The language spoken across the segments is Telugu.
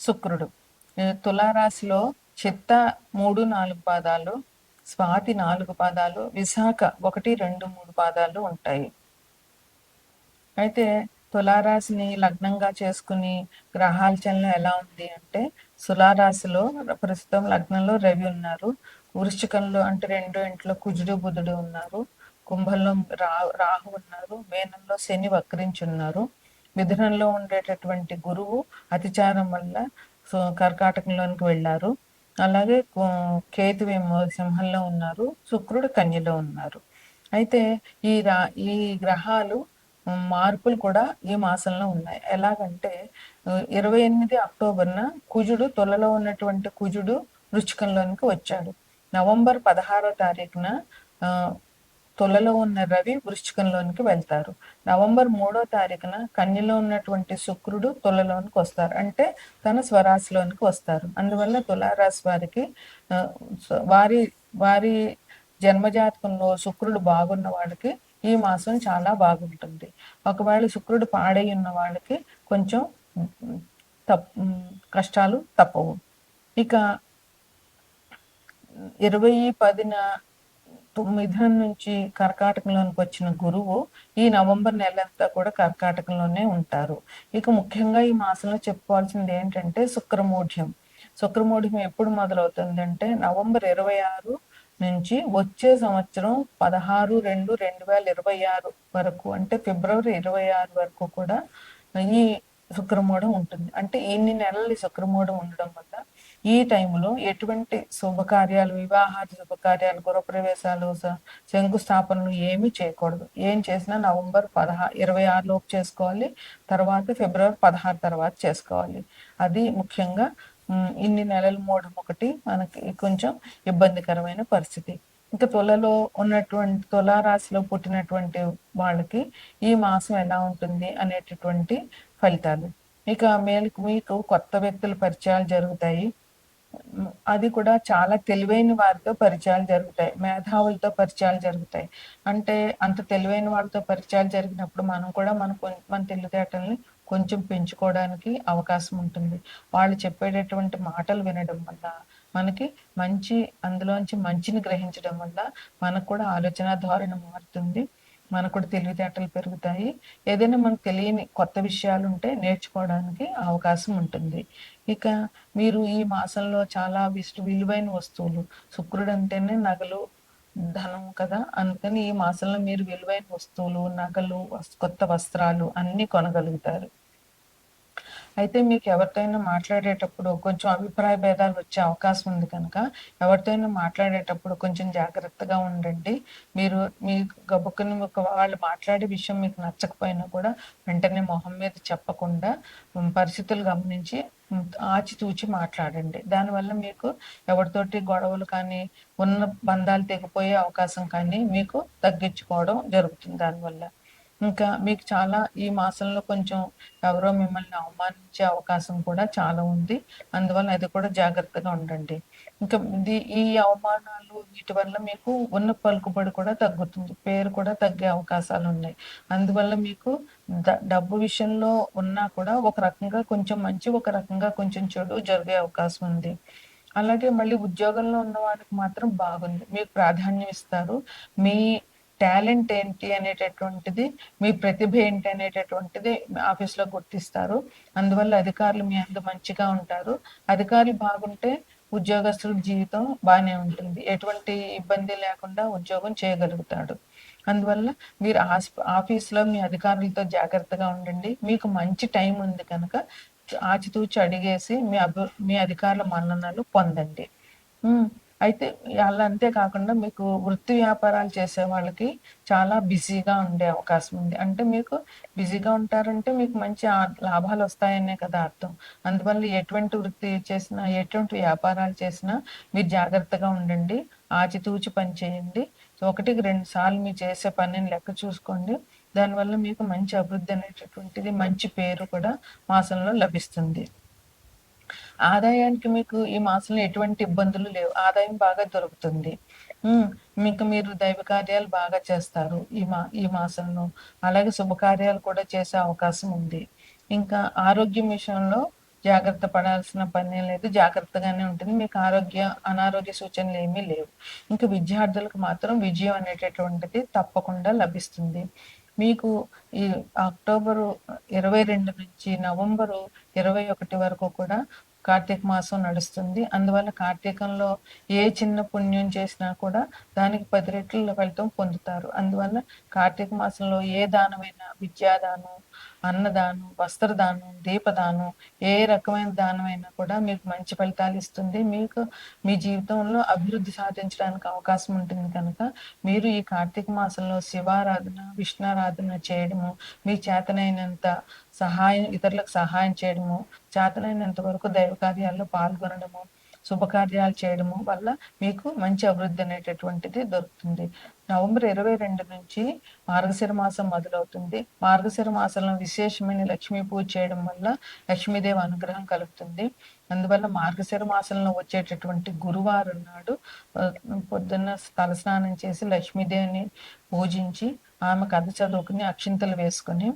శుక్రుడు. తులారాశిలో చిత్త మూడు నాలుగు పాదాలు స్వాతి నాలుగు పాదాలు విశాఖ ఒకటి రెండు మూడు పాదాలు ఉంటాయి. అయితే తులారాశిని లగ్నంగా చేసుకుని గ్రహాల చలనం ఎలా ఉంది అంటే తులారాశిలో ప్రస్తుతం లగ్నంలో రవి ఉన్నారు. వృశ్చికంలో అంటే రెండో ఇంట్లో కుజుడు బుధుడు ఉన్నారు. కుంభంలో రా రాహు ఉన్నారు. మేనంలో శని వక్రించి ఉన్నారు. మిథునంలో ఉండేటటువంటి గురువు అతిచారం వల్ల సో కర్కాటకంలోనికి వెళ్ళారు. అలాగే కు- కేతువేమో సింహంలో ఉన్నారు. శుక్రుడు కన్యలో ఉన్నారు. అయితే ఈ రా ఈ గ్రహాలు మార్పులు కూడా ఈ మాసంలో ఉన్నాయి. ఎలాగంటే ఇరవై ఎనిమిది అక్టోబర్న కుజుడు తొలలో ఉన్నటువంటి కుజుడు వృచ్చికంలోనికి వచ్చాడు. నవంబర్ పదహారో తారీఖున ఆ, తులలో ఉన్న రవి వృశ్చికంలోనికి వెళ్తారు. నవంబర్ మూడో తారీఖున కన్యలో ఉన్నటువంటి శుక్రుడు తులలోనికి వస్తారు. అంటే తన స్వరాశిలోనికి వస్తారు. అందువల్ల తులారాశి వారికి వారి వారి జన్మజాతకంలో శుక్రుడు బాగున్న వాళ్ళకి ఈ మాసం చాలా బాగుంటుంది. ఒకవేళ శుక్రుడు పాడై ఉన్న వాళ్ళకి కొంచెం తప్ కష్టాలు తప్పవు. ఇక ఇరవై పదిన మిథునం నుంచి కర్కాటకంలోనికి వచ్చిన గురువు ఈ నవంబర్ నెలంతా కూడా కర్కాటకంలోనే ఉంటారు. ఇక ముఖ్యంగా ఈ మాసంలో చెప్పుకోవాల్సింది ఏంటంటే శుక్రమూఢ్యం. శుక్రమూఢ్యం ఎప్పుడు మొదలవుతుందంటే నవంబర్ ఇరవై ఆరు నుంచి వచ్చే సంవత్సరం పదహారు రెండు రెండు వేల ఇరవై ఆరు వరకు అంటే ఫిబ్రవరి ఇరవై ఆరు వరకు కూడా ఈ శుక్రమూఢం ఉంటుంది. అంటే ఇన్ని నెలలు ఈ శుక్రమూఢం ఉండడం వల్ల ఈ టైంలో ఎటువంటి శుభకార్యాలు వివాహాది శుభకార్యాలు గృహప్రవేశాలు శంకుస్థాపనలు ఏమీ చేయకూడదు. ఏం చేసినా నవంబర్ పదహా ఇరవై ఆరులోపు చేసుకోవాలి. తర్వాత ఫిబ్రవరి పదహారు తర్వాత చేసుకోవాలి. అది ముఖ్యంగా ఇన్ని నెలలు మూఢం ఒకటి మనకి కొంచెం ఇబ్బందికరమైన పరిస్థితి. ఇంకా తులలో ఉన్నటువంటి తులారాశిలో పుట్టినటువంటి వాళ్ళకి ఈ మాసం ఎలా ఉంటుంది అనేటటువంటి ఫలితాలు. ఇక మేలకు మీకు కొత్త వ్యక్తుల పరిచయాలు జరుగుతాయి. అది కూడా చాలా తెలివైన వారితో పరిచయాలు జరుగుతాయి. మేధావులతో పరిచయాలు జరుగుతాయి. అంటే అంత తెలివైన వారితో పరిచయాలు జరిగినప్పుడు మనం కూడా మన మన తెలివితేటల్ని కొంచెం పెంచుకోవడానికి అవకాశం ఉంటుంది. వాళ్ళు చెప్పేటటువంటి మాటలు వినడం వల్ల మనకి మంచి అందులోంచి మంచిని గ్రహించడం వల్ల మనకు కూడా ఆలోచన ధోరణి మారుతుంది. మనకు కూడా తెలివితేటలు పెరుగుతాయి. ఏదైనా మనకు తెలియని కొత్త విషయాలు ఉంటే నేర్చుకోవడానికి అవకాశం ఉంటుంది. ఇక మీరు ఈ మాసంలో చాలా విష్ విలువైన వస్తువులు శుక్రుడు అంటేనే నగలు ధనం కదా? అందుకని ఈ మాసంలో మీరు విలువైన వస్తువులు నగలు వస్- కొత్త వస్త్రాలు అన్ని కొనగలుగుతారు. అయితే మీకు ఎవరితోనైనా మాట్లాడేటప్పుడు కొంచెం అభిప్రాయ భేదాలు వచ్చే అవకాశం ఉంది కనుక ఎవరితోనైనా మాట్లాడేటప్పుడు కొంచెం జాగ్రత్తగా ఉండండి. మీరు మీ గబుక్కుని ఒక వాళ్ళు మాట్లాడే విషయం మీకు నచ్చకపోయినా కూడా వెంటనే మొహం మీద చెప్పకుండా పరిస్థితులు గమనించి ఆచితూచి మాట్లాడండి. దానివల్ల మీకు ఎవరితోటి గొడవలు కానీ ఉన్న బంధాలు తెగిపోయే అవకాశం కానీ మీకు తగ్గించుకోవడం జరుగుతుంది దానివల్ల. ఇంకా మీకు చాలా ఈ మాసంలో కొంచెం ఎవరో మిమ్మల్ని అవమానించే అవకాశం కూడా చాలా ఉంది. అందువల్ల అది కూడా జాగ్రత్తగా ఉండండి. ఇంకా ఈ అవమానాలు వీటి వల్ల మీకు ఉన్న పలుకుబడి కూడా తగ్గుతుంది. పేరు కూడా తగ్గే అవకాశాలు ఉన్నాయి. అందువల్ల మీకు డబ్బు విషయంలో ఉన్నా కూడా ఒక రకంగా కొంచెం మంచి ఒక రకంగా కొంచెం చెడు జరిగే అవకాశం ఉంది. అలాగే మళ్ళీ ఉద్యోగంలో ఉన్న వారికి మాత్రం బాగుంది. మీకు ప్రాధాన్యం ఇస్తారు. మీ టాలెంట్ ఏంటి అనేటటువంటిది మీ ప్రతిభ ఏంటి అనేటటువంటిది ఆఫీస్లో గుర్తిస్తారు. అందువల్ల అధికారులు మీ అందు మంచిగా ఉంటారు. అధికారులు బాగుంటే ఉద్యోగస్తుల జీవితం బాగానే ఉంటుంది. ఎటువంటి ఇబ్బంది లేకుండా ఉద్యోగం చేయగలుగుతాడు. అందువల్ల మీరు ఆస్- ఆఫీస్లో మీ అధికారులతో జాగ్రత్తగా ఉండండి. మీకు మంచి టైం ఉంది కనుక ఆచితూచి అడిగేసి మీ అభి మీ అధికారుల మన్ననలు పొందండి. అయితే అలా అంతేకాకుండా మీకు వృత్తి వ్యాపారాలు చేసే వాళ్ళకి చాలా బిజీగా ఉండే అవకాశం ఉంది. అంటే మీకు బిజీగా ఉంటారంటే మీకు మంచి లాభాలు వస్తాయనే కదా అర్థం. అందువల్ల ఎటువంటి వృత్తి చేసినా ఎటువంటి వ్యాపారాలు చేసినా మీరు జాగ్రత్తగా ఉండండి. ఆచితూచి పని చేయండి. ఒకటికి రెండు సార్లు మీరు చేసే పనిని లెక్క చూసుకోండి. దానివల్ల మీకు మంచి అభివృద్ధి అనేటటువంటిది మంచి పేరు కూడా మాసంలో లభిస్తుంది. ఆదాయానికి మీకు ఈ మాసంలో ఎటువంటి ఇబ్బందులు లేవు. ఆదాయం బాగా దొరుకుతుంది. మీకు మీరు దైవ కార్యాలు బాగా చేస్తారు ఈ మా ఈ మాసంలో. అలాగే శుభకార్యాలు కూడా చేసే అవకాశం ఉంది. ఇంకా ఆరోగ్యం విషయంలో జాగ్రత్త పడాల్సిన పని లేదు. జాగ్రత్తగానే ఉంటుంది. మీకు ఆరోగ్య అనారోగ్య సూచనలు ఏమీ లేవు. ఇంకా విద్యార్థులకు మాత్రం విజయం అనేటటువంటిది తప్పకుండా లభిస్తుంది. మీకు ఈ అక్టోబరు ఇరవై రెండు నుంచి నవంబరు ఇరవై ఒకటి వరకు కూడా కార్తీక మాసం నడుస్తుంది. అందువల్ల కార్తీకంలో ఏ చిన్న పుణ్యం చేసినా కూడా దానికి పది రెట్ల ఫలితం పొందుతారు. అందువల్ల కార్తీక మాసంలో ఏ దానమైనా విద్యాదానం అన్నదానం వస్త్రదానం దీపదానం ఏ రకమైన దానమైనా కూడా మీకు మంచి ఫలితాలు ఇస్తుంది. మీకు మీ జీవితంలో అభివృద్ధి సాధించడానికి అవకాశం ఉంటుంది కనుక మీరు ఈ కార్తీక మాసంలో శివారాధన విష్ణారాధన చేయడము మీ చేతనైనంత సహాయం ఇతరులకు సహాయం చేయడము చేతనైనంత వరకు దైవ కార్యాల్లో పాల్గొనడము శుభకార్యాలు చేయడము వల్ల మీకు మంచి అభివృద్ధి అనేటటువంటిది దొరుకుతుంది. నవంబర్ ఇరవై రెండు నుంచి మార్గశిర మాసం మొదలవుతుంది. మార్గశిర మాసంలో విశేషమైన లక్ష్మీ పూజ చేయడం వల్ల లక్ష్మీదేవి అనుగ్రహం కలుగుతుంది. అందువల్ల మార్గశిర మాసంలో వచ్చేటటువంటి గురువారం నాడు పొద్దున్న తలస్నానం చేసి లక్ష్మీదేవిని పూజించి ఆమె కథ చదువుకుని అక్షింతలు వేసుకుని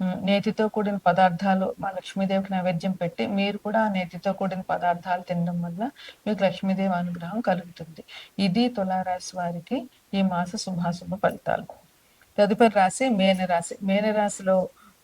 నేతితో కూడిన పదార్థాలు మా లక్ష్మీదేవికి నైవేద్యం పెట్టి మీరు కూడా ఆ నేతితో కూడిన పదార్థాలు తినడం వల్ల మీకు లక్ష్మీదేవి అనుగ్రహం కలుగుతుంది. ఇది తులారాశి వారికి ఈ మాస శుభాశుభ ఫలితాలు. తదుపరి రాశి మేన రాశి మేన రాశిలో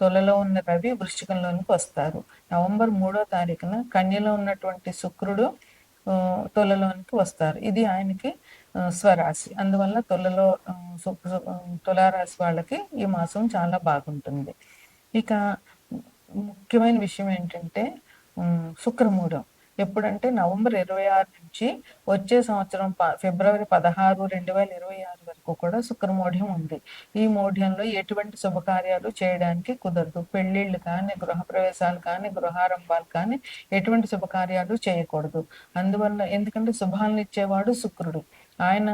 తొలలో ఉన్న రవి వృశ్చికంలోనికి వస్తారు. నవంబర్ మూడో తారీఖున కన్యలో ఉన్నటువంటి శుక్రుడు తులలోనికి వస్తారు. ఇది ఆయనకి స్వరాశి. అందువల్ల తులలో శుక్ర తులారాశి వాళ్ళకి ఈ మాసం చాలా బాగుంటుంది. ఇక ముఖ్యమైన విషయం ఏంటంటే శుక్రమూఢం. ఎప్పుడంటే నవంబర్ ఇరవై ఆరు నుంచి వచ్చే సంవత్సరం ప- ఫిబ్రవరి పదహారు రెండు వేల ఇరవై ఆరు వరకు కూడా శుక్రమోఢ్యం ఉంది. ఈ మోఢ్యంలో ఎటువంటి శుభకార్యాలు చేయడానికి కుదరదు. పెళ్ళిళ్ళు కానీ గృహప్రవేశాలు కానీ గృహారంభాలు కానీ ఎటువంటి శుభకార్యాలు చేయకూడదు. అందువల్ల ఎందుకంటే శుభాలను ఇచ్చేవాడు శుక్రుడు. ఆయన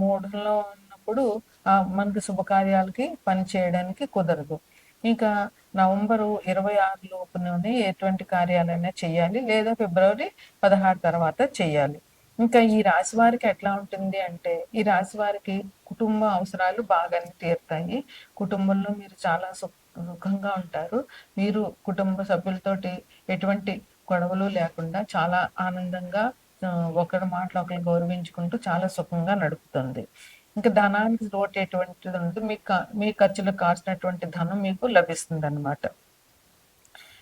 మూఢంలో ఉన్నప్పుడు ఆ, మనకి శుభకార్యాలకి పని చేయడానికి కుదరదు. ఇంకా నవంబరు ఇరవై ఆరు లోపులోనే ఎటువంటి కార్యాలైనా చేయాలి లేదా ఫిబ్రవరి పదహారు తర్వాత చేయాలి. ఇంకా ఈ రాశి వారికి ఎట్లా ఉంటుంది అంటే ఈ రాశి వారికి కుటుంబ అవసరాలు బాగానే తీరుతాయి. కుటుంబంలో మీరు చాలా సుఖ సుఖంగా ఉంటారు. మీరు కుటుంబ సభ్యులతోటి ఎటువంటి గొడవలు లేకుండా చాలా ఆనందంగా ఒకరి మాటలు ఒకరు గౌరవించుకుంటూ చాలా సుఖంగా నడుపుతుంది. ఇంకా ధనానికి లోటు ఎటువంటిది ఉంటుంది మీ మీ ఖర్చులకు కాసినటువంటి ధనం మీకు లభిస్తుంది అనమాట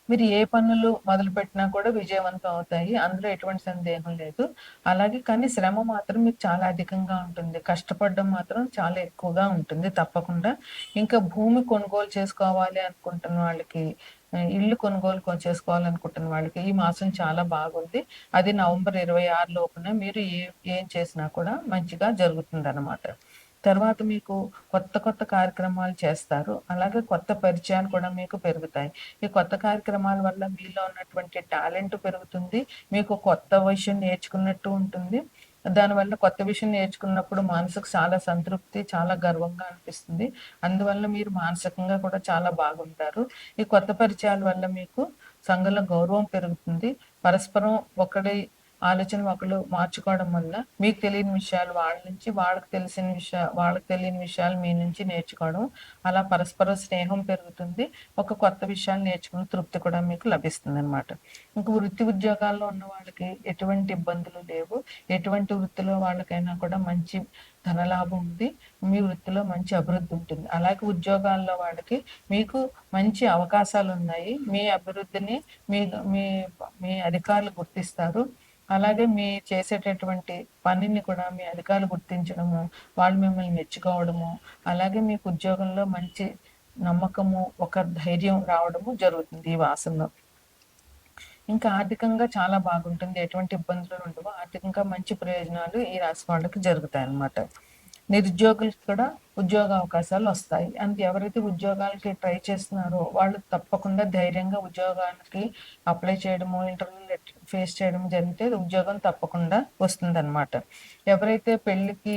మీరు ఏ పనులు మొదలు పెట్టినా కూడా విజయవంతం అవుతాయి. అందులో ఎటువంటి సందేహం లేదు. అలాగే కానీ శ్రమ మాత్రం మీకు చాలా అధికంగా ఉంటుంది. కష్టపడడం మాత్రం చాలా ఎక్కువగా ఉంటుంది తప్పకుండా. ఇంకా భూమి కొనుగోలు చేసుకోవాలి అనుకుంటున్న వాళ్ళకి ఇల్లు కొనుగోలు చేసుకోవాలనుకుంటున్న వాళ్ళకి ఈ మాసం చాలా బాగుంది. అది నవంబర్ ఇరవై ఆరు లోపున మీరు ఏ ఏం చేసినా కూడా మంచిగా జరుగుతుంది అనమాట తర్వాత మీకు కొత్త కొత్త కార్యక్రమాలు చేస్తారు. అలాగే కొత్త పరిచయాలు కూడా మీకు పెరుగుతాయి. ఈ కొత్త కార్యక్రమాల వల్ల మీలో ఉన్నటువంటి టాలెంట్ పెరుగుతుంది. మీకు కొత్త విషయం నేర్చుకున్నట్టు ఉంటుంది. దానివల్ల కొత్త విషయం నేర్చుకున్నప్పుడు మనసుకు చాలా సంతృప్తి చాలా గర్వంగా అనిపిస్తుంది. అందువల్ల మీరు మానసికంగా కూడా చాలా బాగుంటారు. ఈ కొత్త పరిచయాల వల్ల మీకు సంఘంలో గౌరవం పెరుగుతుంది. పరస్పరం ఒకటి ఆలోచన ఒకరు మార్చుకోవడం వల్ల మీకు తెలియని విషయాలు వాళ్ళ నుంచి వాళ్ళకి తెలిసిన విషయాలు వాళ్ళకి తెలియని విషయాలు మీ నుంచి నేర్చుకోవడం అలా పరస్పర స్నేహం పెరుగుతుంది. ఒక కొత్త విషయాలు నేర్చుకున్న తృప్తి కూడా మీకు లభిస్తుంది అనమాట ఇంకా వృత్తి ఉద్యోగాల్లో ఉన్న వాళ్ళకి ఎటువంటి ఇబ్బందులు లేవు. ఎటువంటి వృత్తిలో వాళ్ళకైనా కూడా మంచి ధనలాభం ఉంది. మీ వృత్తిలో మంచి అభివృద్ధి ఉంటుంది. అలాగే ఉద్యోగాల్లో వాళ్ళకి మీకు మంచి అవకాశాలు ఉన్నాయి. మీ అభివృద్ధిని మీ మీ అధికారులు గుర్తిస్తారు. అలాగే మీ చేసేటటువంటి పనిని కూడా మీ అధికారులు గుర్తించడము వాళ్ళు మిమ్మల్ని మెచ్చుకోవడము అలాగే మీకు ఉద్యోగంలో మంచి నమ్మకము ఒక ధైర్యం రావడము జరుగుతుంది ఈ వాసనలో ఇంకా ఆర్థికంగా చాలా బాగుంటుంది. ఎటువంటి ఇబ్బందులు ఉండవు. ఆర్థికంగా మంచి ప్రయోజనాలు ఈ రాశి వాళ్ళకి జరుగుతాయి అన్నమాట నిరుద్యోగులకు కూడా ఉద్యోగ అవకాశాలు వస్తాయి. అండ్ ఎవరైతే ఉద్యోగాలకి ట్రై చేస్తున్నారో వాళ్ళు తప్పకుండా ధైర్యంగా ఉద్యోగానికి అప్లై చేయడము ఇంటర్వ్యూ ఫేస్ చేయడం జరిగితే ఉద్యోగం తప్పకుండా వస్తుంది ఎవరైతే పెళ్ళికి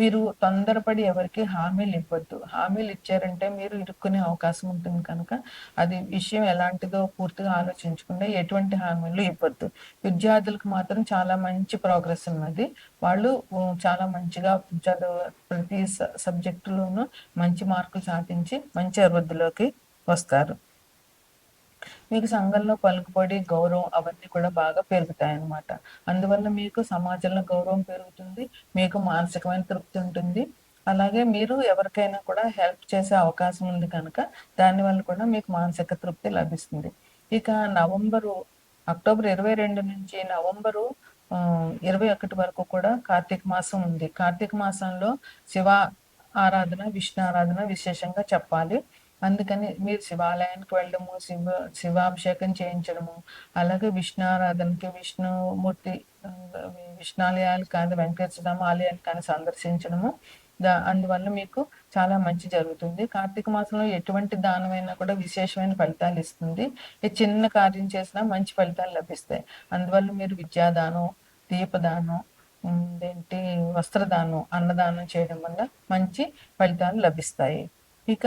మీరు తొందరపడి ఎవరికి హామీలు ఇవ్వద్దు. హామీలు ఇచ్చారంటే మీరు ఇరుక్కునే అవకాశం ఉంటుంది కనుక అది విషయం ఎలాంటిదో పూర్తిగా ఆలోచించకుండా ఎటువంటి హామీలు ఇవ్వద్దు. విద్యార్థులకు మాత్రం చాలా మంచి ప్రోగ్రెస్ ఉన్నది. వాళ్ళు చాలా మంచిగా చదువు ప్రతి సబ్జెక్టులోనూ మంచి మార్కులు సాధించి మంచి అభివృద్ధిలోకి వస్తారు. మీకు సంఘంలో పలుకుబడి గౌరవం అవన్నీ కూడా బాగా పెరుగుతాయి అన్నమాట అందువల్ల మీకు సమాజంలో గౌరవం పెరుగుతుంది మీకు మానసికమైన తృప్తి ఉంటుంది. అలాగే మీరు ఎవరికైనా కూడా హెల్ప్ చేసే అవకాశం ఉంది కనుక దానివల్ల కూడా మీకు మానసిక తృప్తి లభిస్తుంది. ఇక నవంబరు అక్టోబర్ ఇరవై రెండు నుంచి నవంబరు ఇరవై ఒకటి వరకు కూడా కార్తీక మాసం ఉంది. కార్తీక మాసంలో శివ ఆరాధన విష్ణు ఆరాధన విశేషంగా చెప్పాలి. అందుకని మీరు శివాలయానికి వెళ్ళడము శివ శివాభిషేకం చేయించడము అలాగే విష్ణు ఆరాధనకి విష్ణుమూర్తి విష్ణాలయాలు కానీ వెంకటేశ్వరమ ఆలయాన్ని కానీ సందర్శించడము. దా అందువల్ల మీకు చాలా మంచి జరుగుతుంది. కార్తీక మాసంలో ఎటువంటి దానమైనా కూడా విశేషమైన ఫలితాలు ఇస్తుంది. ఈ చిన్న కార్యం చేసినా మంచి ఫలితాలు లభిస్తాయి. అందువల్ల మీరు విద్యాదానం దీపదానం ఏంటి వస్త్రదానం అన్నదానం చేయడం వల్ల మంచి ఫలితాలు లభిస్తాయి. ఇక